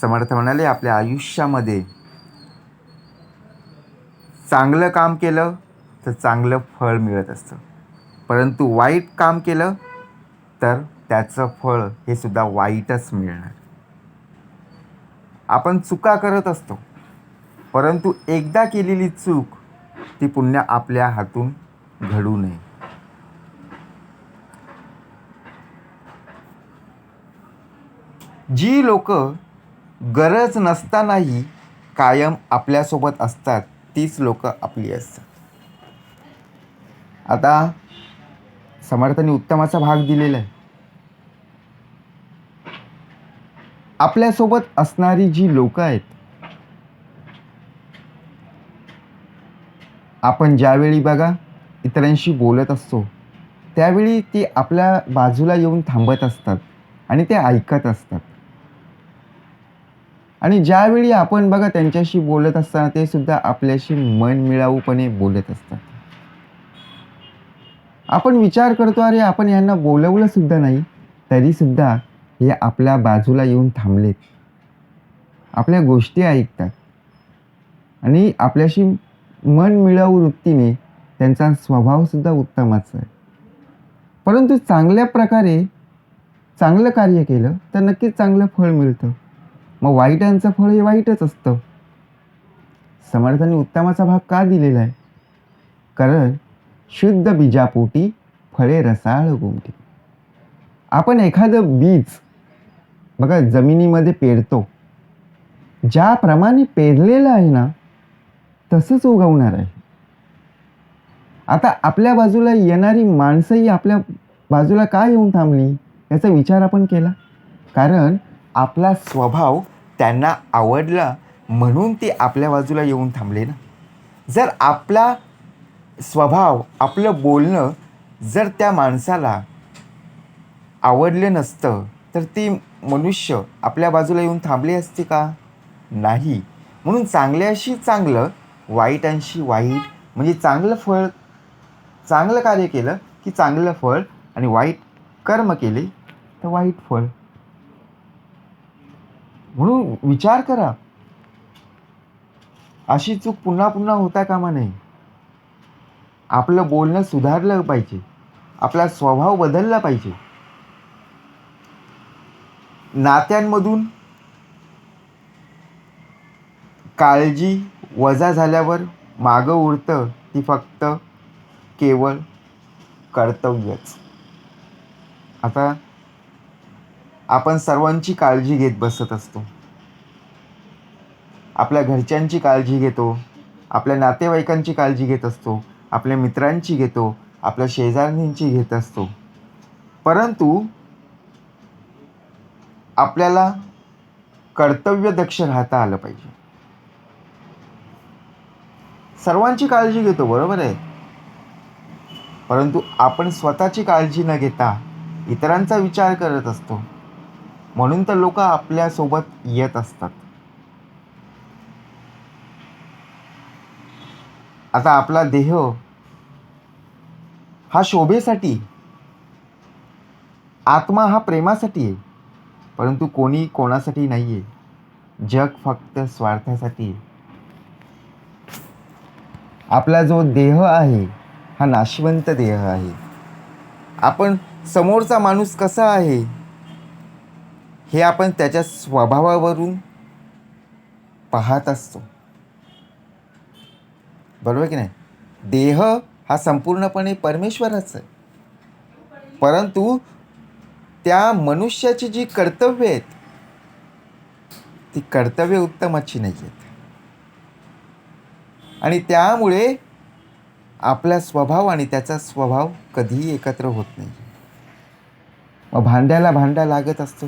समर्थ म्हणाले आपल्या आयुष्यामध्ये चांगलं काम केलं तर चांगलं फळ मिळत असतं. परंतु वाईट काम केलं तर त्याचं फळ हे सुद्धा वाईटच मिळणार. आपण चुका करत असतो परंतु एकदा केलेली चूक ती पुन्हा आपल्या हातून घडू नये. जी लोक गरज नसतानाही कायम आपल्यासोबत असतात. तीच लोक आपली असतात. आता समर्थांनी उत्तमाचा भाग दिलेला आहे. आपल्यासोबत असणारी जी लोक आहेत आपण ज्यावेळी बघा इतरांशी बोलत असतो त्यावेळी ती आपल्या बाजूला येऊन थांबत असतात आणि ते ऐकत असतात. आणि ज्यावेळी आपण बघा त्यांच्याशी बोलत असताना ते सुद्धा आपल्याशी मन मिळावूपणे बोलत असतात. आपण विचार करतो अरे आपण यांना बोलवलं सुद्धा नाही तरीसुद्धा हे आपल्या बाजूला येऊन थांबलेत. आपल्या गोष्टी ऐकतात. आणि आपल्याशी मन मिळावू वृत्तीने त्यांचा स्वभावसुद्धा उत्तमच आहे. परंतु चांगल्या प्रकारे चांगलं कार्य केलं तर नक्कीच चांगलं फळ मिळतं. मग वाईटांचं फळ हे वाईटच असतं. समर्थांनी उत्तमाचा भाग का दिलेला आहे? कारण शुद्ध बीजापोटी फळे रसाळ गुमटी. आपण एखादं बीज बघा जमिनीमध्ये पेरतो. ज्याप्रमाणे पेरलेलं आहे ना तसंच उगवणार आहे. आता आपल्या बाजूला येणारी माणसंही आपल्या बाजूला का येऊन थांबली? याचा विचार आपण केला. कारण आपला स्वभाव त्यांना आवडला म्हणून ते आपल्या बाजूला येऊन थांबले ना. जर आपला स्वभाव आपलं बोलणं जर त्या माणसाला आवडले नसतं तर ते मनुष्य आपल्या बाजूला येऊन थांबले असते का? नाही. म्हणून चांगल्याशी चांगलं वाईटांशी वाईट म्हणजे चांगलं फळ चांगलं कार्य केलं की चांगलं फळ आणि वाईट कर्म केले तर वाईट फळ. म्हणून विचार करा. अशी चूक पुन्हा पुन्हा होता कामा नये. आपलं बोलणं सुधारलं पाहिजे. आपला स्वभाव बदलला पाहिजे. नात्यांमधून काळजी वजा झाल्यावर मागं उरतं ती फक्त केवळ कर्तव्यच. आता आपण सर्वांची काळजी घेत बसत असतो. आपल्या घरच्यांची काळजी घेतो. आपल्या नातेवाईकांची काळजी घेत असतो. आपल्या मित्रांची घेतो. आपल्या शेजारणींची घेत असतो. परंतु आपल्याला कर्तव्यदक्ष राहता आलं पाहिजे. सर्वांची काळजी घेतो बरोबर आहे? परंतु आपण स्वतःची काळजी न घेता इतरांचा विचार करत असतो. म्हणून तर लोक आपल्यासोबत येत असतात. आता आपला देह हा शोभेसाठी आत्मा हा प्रेमासाठी आहे. परंतु कोणी कोणासाठी नाही आहे जग फक्त स्वार्थासाठी आहे. आपला जो देह आहे हा नाशवंत देह आहे. आपण समोरचा माणूस कसा आहे? हे आपण त्याच्या स्वभावावरून पाहत असतो. बरोबर की नाही? देह हा संपूर्णपणे परमेश्वराचा आहे. परंतु त्या मनुष्याची जी कर्तव्य आहेत ती कर्तव्य उत्तमाची नाही आहेत. आणि त्यामुळे आपला स्वभाव आणि त्याचा स्वभाव कधीही एकत्र होत नाही. मग भांड्याला भांडा लागत असतो.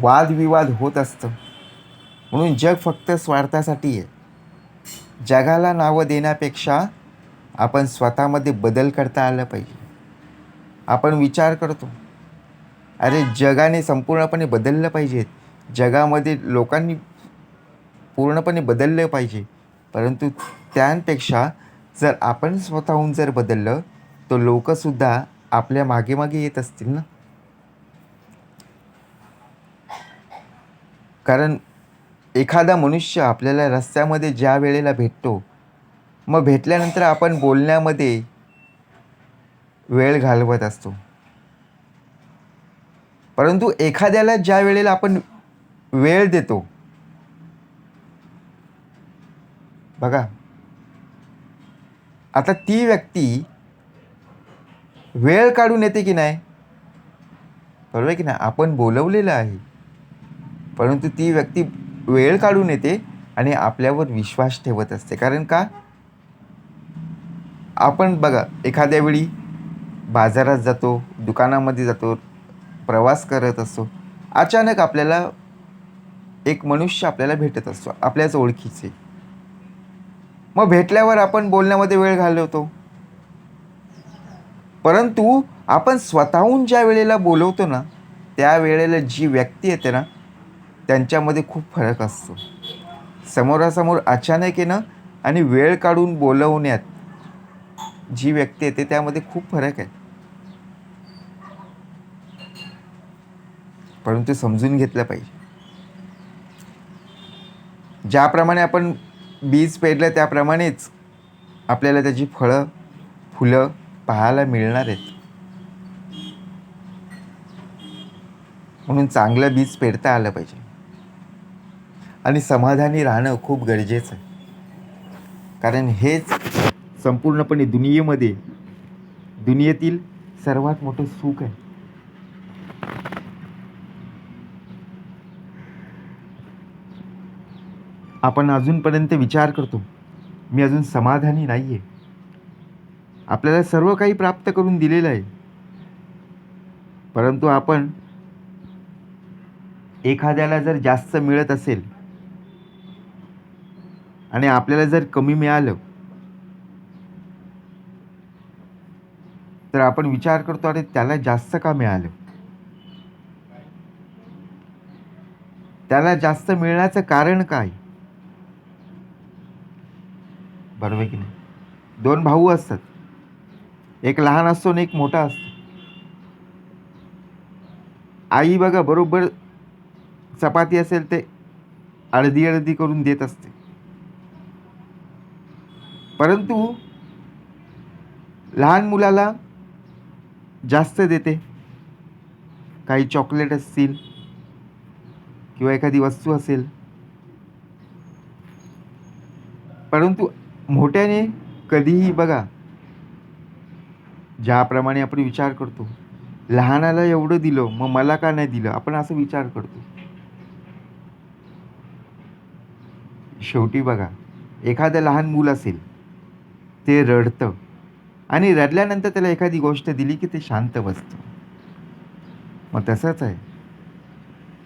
वादविवाद होत असतं. म्हणून जग फक्त स्वार्थासाठी आहे. जगाला नावं देण्यापेक्षा आपण स्वतःमध्ये बदल करता आलं पाहिजे. आपण विचार करतो. अरे जगाने संपूर्णपणे बदललं पाहिजे. जगामध्ये लोकांनी पूर्णपणे बदललं पाहिजे. परंतु त्यापेक्षा जर आपण स्वतःहून जर बदललं तर लोकसुद्धा आपल्या मागे मागे येत असतील ना? कारण एखादा मनुष्य आपल्याला रस्त्यामध्ये ज्या वेळेला भेटतो मग भेटल्यानंतर आपण बोलण्यामध्ये वेळ घालवत असतो. परंतु एखाद्याला ज्या वेळेला आपण वेळ देतो बघा आता ती व्यक्ती वेळ काढून येते की नाही? बरोबर आहे की नाही? आपण बोलवलेलं आहे. परंतु ती व्यक्ती वेळ काढून येते आणि आपल्यावर विश्वास ठेवत असते. कारण का? आपण बघा एखाद्या वेळी बाजारात जातो दुकानामध्ये जातो प्रवास करत असतो अचानक आपल्याला एक मनुष्य आपल्याला भेटत असतो आपल्याच ओळखीचे. मग भेटल्यावर आपण बोलण्यामध्ये वेळ घालवतो. परंतु आपण स्वतःहून ज्या वेळेला बोलवतो ना त्या वेळेला जी व्यक्ती येते ना त्यांच्यामध्ये खूप फरक असतो. समोरासमोर अचानक येणं आणि वेळ काढून बोलवण्यात जी व्यक्ती येते त्यामध्ये खूप फरक आहे. परंतु समजून घेतलं पाहिजे. ज्याप्रमाणे आपण बीज पेरलं त्याप्रमाणेच आपल्याला त्याची फळं फुलं पाहायला मिळणार आहेत. म्हणून चांगलं बीज पेरता आलं पाहिजे. आणि समाधानी राहणं खूप गरजेचं आहे. कारण हेच संपूर्णपणे दुनियेमध्ये दुनियेतील सर्वात मोठं सुख आहे. आपण अजूनपर्यंत विचार करतो मी अजून समाधानी नाही आहे आपल्याला सर्व काही प्राप्त करून दिलेलं आहे. परंतु आपण एखाद्याला जर जास्त मिळत असेल आणि आपल्याला जर कमी मिळालं तर आपण विचार करतो अरे त्याला जास्त का मिळालं? त्याला जास्त मिळण्याचं कारण काय? बरोबर की नाही? दोन भाऊ असतात. एक लहान असतो आणि एक मोठा असतो. आई बघा बरोबर चपाती असेल ते अर्धी अर्धी करून देत असते. परंतु लहान मुलाला जास्त देते. काही चॉकलेट असतील किंवा एखादी वस्तू असेल. परंतु मोठ्याने कधीही बघा ज्याप्रमाणे आपण विचार करतो लहानाला एवढं दिलं मग मला का नाही दिलं? आपण असं विचार करतो. शेवटी बघा एखादं लहान मूल असेल ते रडतं. आणि रडल्यानंतर त्याला एखादी गोष्ट दिली की ते शांत बसतं. मग तसंच आहे.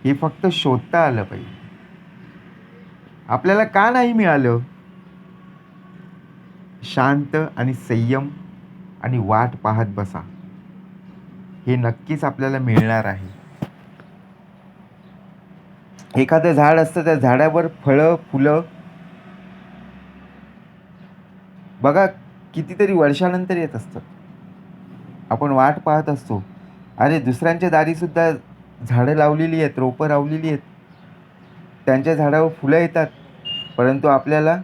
हे फक्त शोधता आलं पाहिजे. आपल्याला का नाही मिळालं? शांत आणि संयम आणि वाट पाहत बसा. हे नक्कीच आपल्याला मिळणार आहे. एखादं झाड असतं त्या झाडावर फळं फुलं बघा कितीतरी वर्षानंतर येत असतात. आपण वाट पाहत असतो. अरे दुसऱ्यांच्या दारीसुद्धा झाडं लावलेली आहेत रोपं लावलेली आहेत. त्यांच्या झाडावर फुलं येतात. परंतु आपल्याला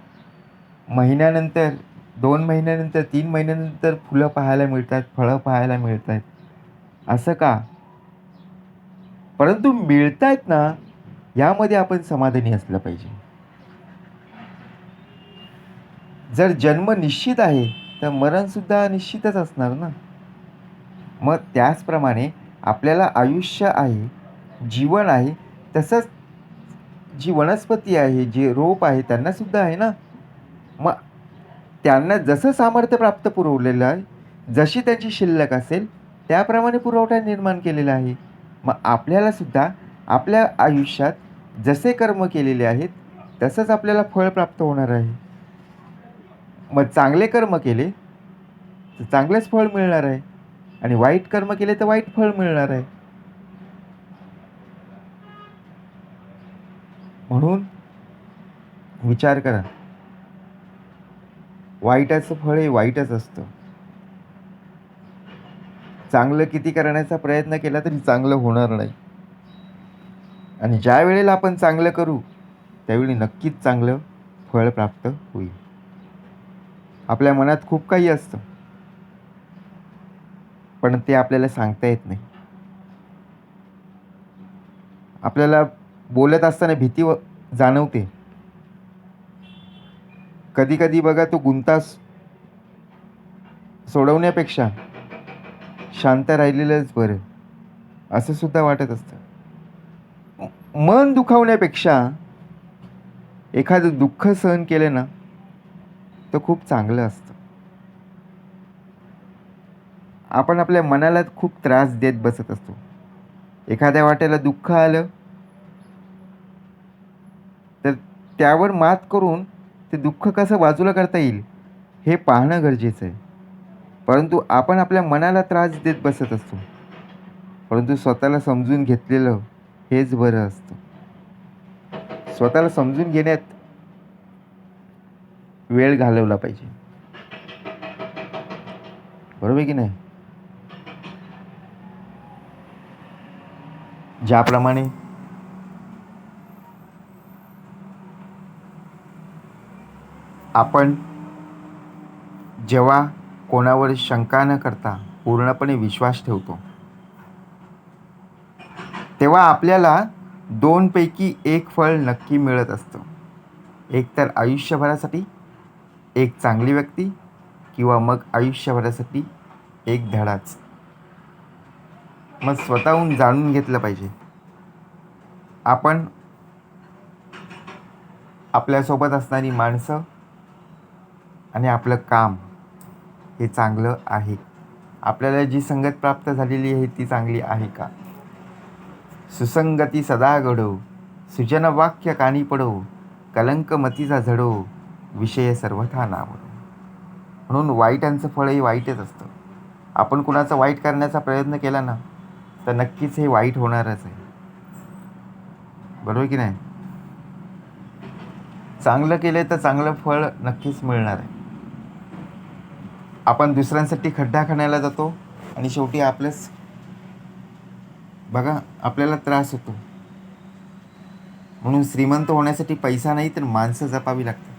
महिन्यानंतर दोन महिन्यानंतर तीन महिन्यानंतर फुलं पाहायला मिळतात फळं पाहायला मिळत आहेत असं का? परंतु मिळत आहेत ना यामध्ये आपण समाधानी असलं पाहिजे. जर जन्म निश्चित आहे तर मरणसुद्धा निश्चितच असणार ना? मग त्याचप्रमाणे आपल्याला आयुष्य आहे जीवन आहे तसंच जी वनस्पती आहे जे रोप आहे त्यांनासुद्धा आहे ना? मग त्यांना जसं सामर्थ्य प्राप्त पुरवलेलं आहे जशी त्यांची शिल्लक असेल त्याप्रमाणे पुरवठा निर्माण केलेला आहे. मग आपल्यालासुद्धा आपल्या आयुष्यात जसे कर्म केलेले आहेत तसंच आपल्याला फळ प्राप्त होणार आहे. मग चांगले कर्म केले तर चांगलेच फळ मिळणार आहे. आणि वाईट कर्म केले तर वाईट फळ मिळणार आहे. म्हणून विचार करा. वाईटाचं फळ हे वाईटच असतं. चांगलं किती करण्याचा प्रयत्न केला तरी चांगलं होणार नाही. आणि ज्या वेळेला आपण चांगलं करू त्यावेळी नक्कीच चांगलं फळ प्राप्त होईल. आपल्या मनात खूप काही असतं. पण ते आपल्याला सांगता येत नाही. आपल्याला बोलत असताना भीती व जाणवते. कधी कधी बघा तो गुंतास सोडवण्यापेक्षा शांत राहिलेलंच बरं असं सुद्धा वाटत असतं. मन दुखावण्यापेक्षा एखादं दुःख सहन केलं ना तर खूप चांगलं असतं. आपण आपल्या मनाला खूप त्रास देत बसत असतो. एखाद्या वाट्याला दुःख आलं तर त्यावर मात करून ते दुःख कसं बाजूला करता येईल हे पाहणं गरजेचं आहे. परंतु आपण आपल्या मनाला त्रास देत बसत असतो. परंतु स्वतःला समजून घेतलेलं हेच बरं असतं. स्वतःला समजून घेण्यात वेळ घालवला पाहिजे. बरोबर आहे की नाही? ज्याप्रमाणे आपण जेव्हा कोणावर शंका न करता पूर्णपणे विश्वास ठेवतो तेव्हा आपल्याला दोनपैकी एक फळ नक्की मिळत असतं. एक तर आयुष्यभरासाठी एक चांगली व्यक्ती किंवा मग आयुष्यभरासाठी एक धडाच. मग स्वतःहून जाणून घेतलं पाहिजे. आपण आपल्यासोबत असणारी माणसं आणि आपलं काम हे चांगलं आहे. आपल्याला जी संगत प्राप्त झालेली आहे ती चांगली आहे का? सुसंगती सदा घडो सुजन वाक्य कानी पडो कलंक मतीचा झडो विषय सर्वथा नावडो म्हणून वाईटांचं फळही वाईटच असतं. आपण कुणाचा वाईट करण्याचा प्रयत्न केला ना तर नक्कीच हे वाईट होणारच आहे. बरोबर की नाही? चांगलं केलं तर चांगलं फळ नक्कीच मिळणार आहे. आपण दुसऱ्यांसाठी खड्डा खणायला जातो आणि शेवटी आपल्याच बघा आपल्याला त्रास होतो. म्हणून श्रीमंत होण्यासाठी पैसा नाही तर माणसं जपावी लागतात.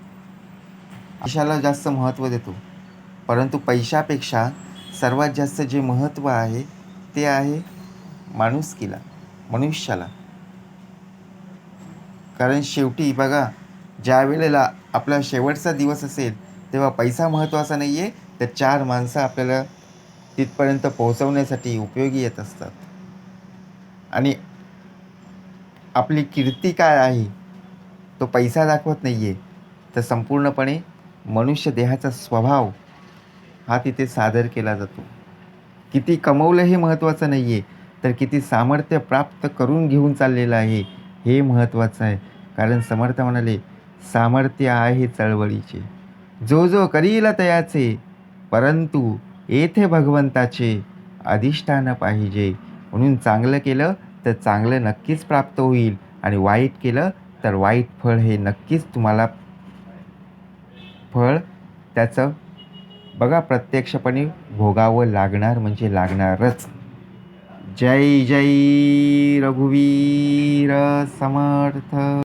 पैशाला जास्त महत्त्व देतो. परंतु पैशापेक्षा सर्वात जास्त जे महत्त्व आहे ते आहे माणुसकीला मनुष्याला. कारण शेवटी बघा ज्या वेळेला आपला शेवटचा दिवस असेल तेव्हा पैसा महत्त्वाचा नाही आहे तर चार माणसं आपल्याला तिथपर्यंत पोहोचवण्यासाठी उपयोगी येत असतात. आणि आपली कीर्ती काय आहे तो पैसा दाखवत नाही आहे तर संपूर्णपणे मनुष्य देहाचा स्वभाव हा तिथे सादर केला जातो. किती कमवलं हे महत्त्वाचं नाही आहे तर किती सामर्थ्य प्राप्त करून घेऊन चाललेलं आहे हे महत्त्वाचं आहे. कारण समर्थ म्हणाले सामर्थ्य आहे चळवळीचे. जो जो करील तयाचे परंतु येथे भगवंताचे अधिष्ठान पाहिजे. म्हणून चांगलं केलं तर चांगलं नक्कीच प्राप्त होईल आणि वाईट केलं तर वाईट फळ हे नक्कीच तुम्हाला फळ त्याचं बघा प्रत्यक्षपणे भोगावं लागणार म्हणजे लागणारच. जय जय रघुवीर समर्थ.